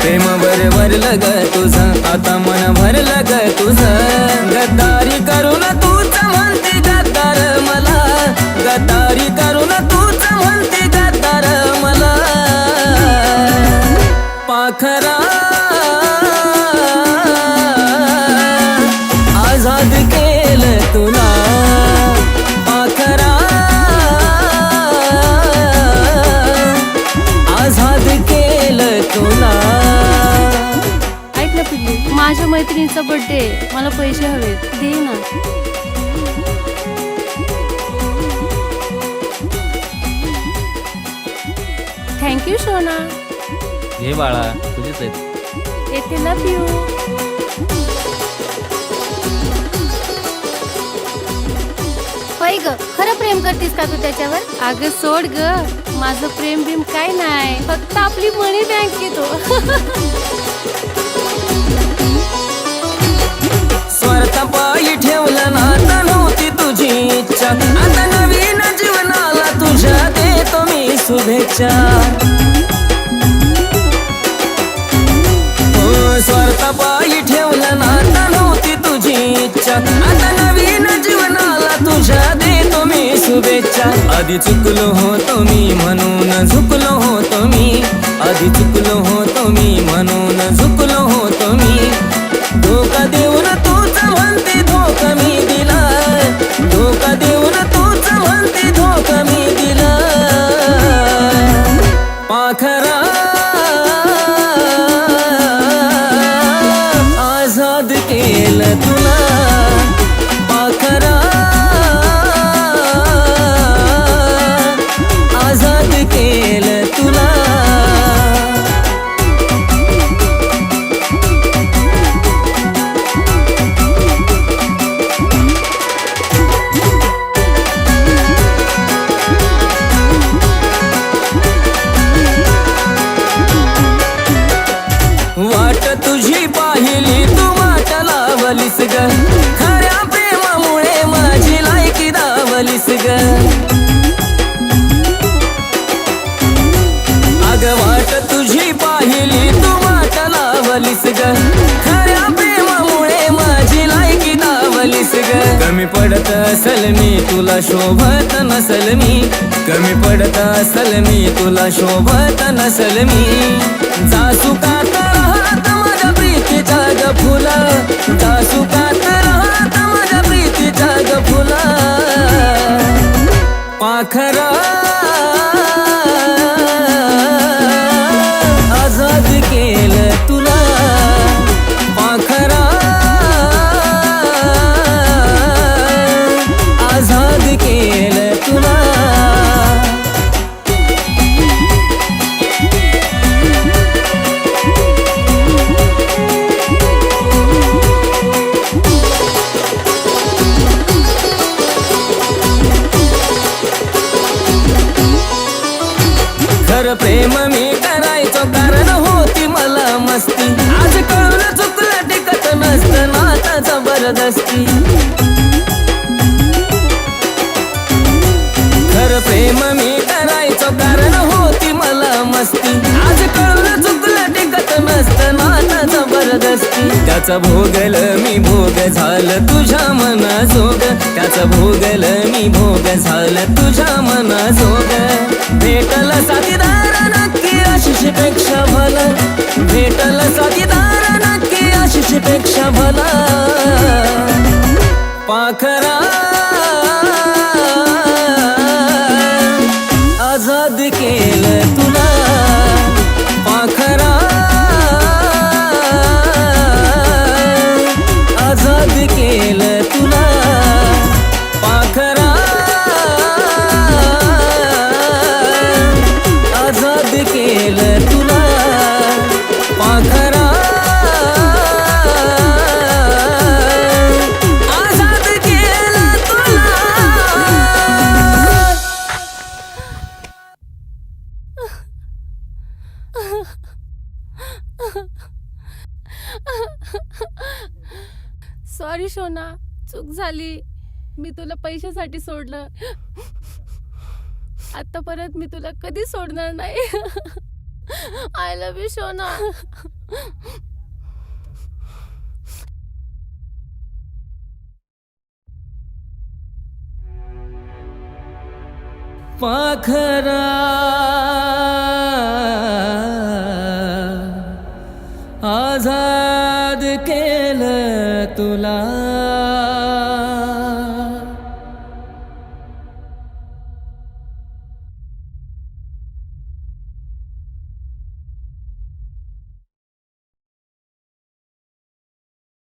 प्रेम वर वरलं ग तुझं. आता मन भरलं ग मैत्रिणीचा बर्थडे मला पैसे हवेत. दे ना. थँक्यू सोना घे बाळा तुझीच आहेत. येते लव यू होय ग खरं प्रेम करतीस का तू त्याच्यावर? अगं सोड ग. माझं प्रेम बिम काय नाही. फक्त आपली मनी बँक येतो पायी ठेवलं ना आता नव्हती तुझी इच्छा. आता नवीन जीवनाला तुझ्या देतो मी शुभेच्छा. हो, स्वार्थ पायी ठेवलं ना आता नव्हती तुझी इच्छा. आता नवीन जीवनाला तुझ्या देतो मी शुभेच्छा. आधी चुकलो होतो मी म्हणून झुकलो होतो मी. आधी चुकलो होतो मी म्हणून झुकलो होतो केलं तुला कमी पडत असल मी तुला शोभत नसल मी. कमी पडत असल मी तुला शोभत नसल मी. जासू का खरं प्रेम मी करायचो कारण होती मला मस्ती. आज कळून चुकलं टिकत नसतं नाता जबरदस्ती. खरं प्रेम मी करायचो कारण होती मला मस्ती. त्याचा भोगल मी भोग झालं तुझ्या मना जोग त्याचा भोगल मी भोग झालं तुझ्या मना जोग भेटल साथीदार नक्की आशिषपेक्षा भला. भेटल साथीदार नक्की आशिषपेक्षा भला. पाखरा. आझाद के सॉरी शोना चूक झाली. मी तुला पैशासाठी सोडलं. आता परत मी तुला कधी सोडणार नाही. आय लव्ह यू शोना पाखरा आजाद केलं तुला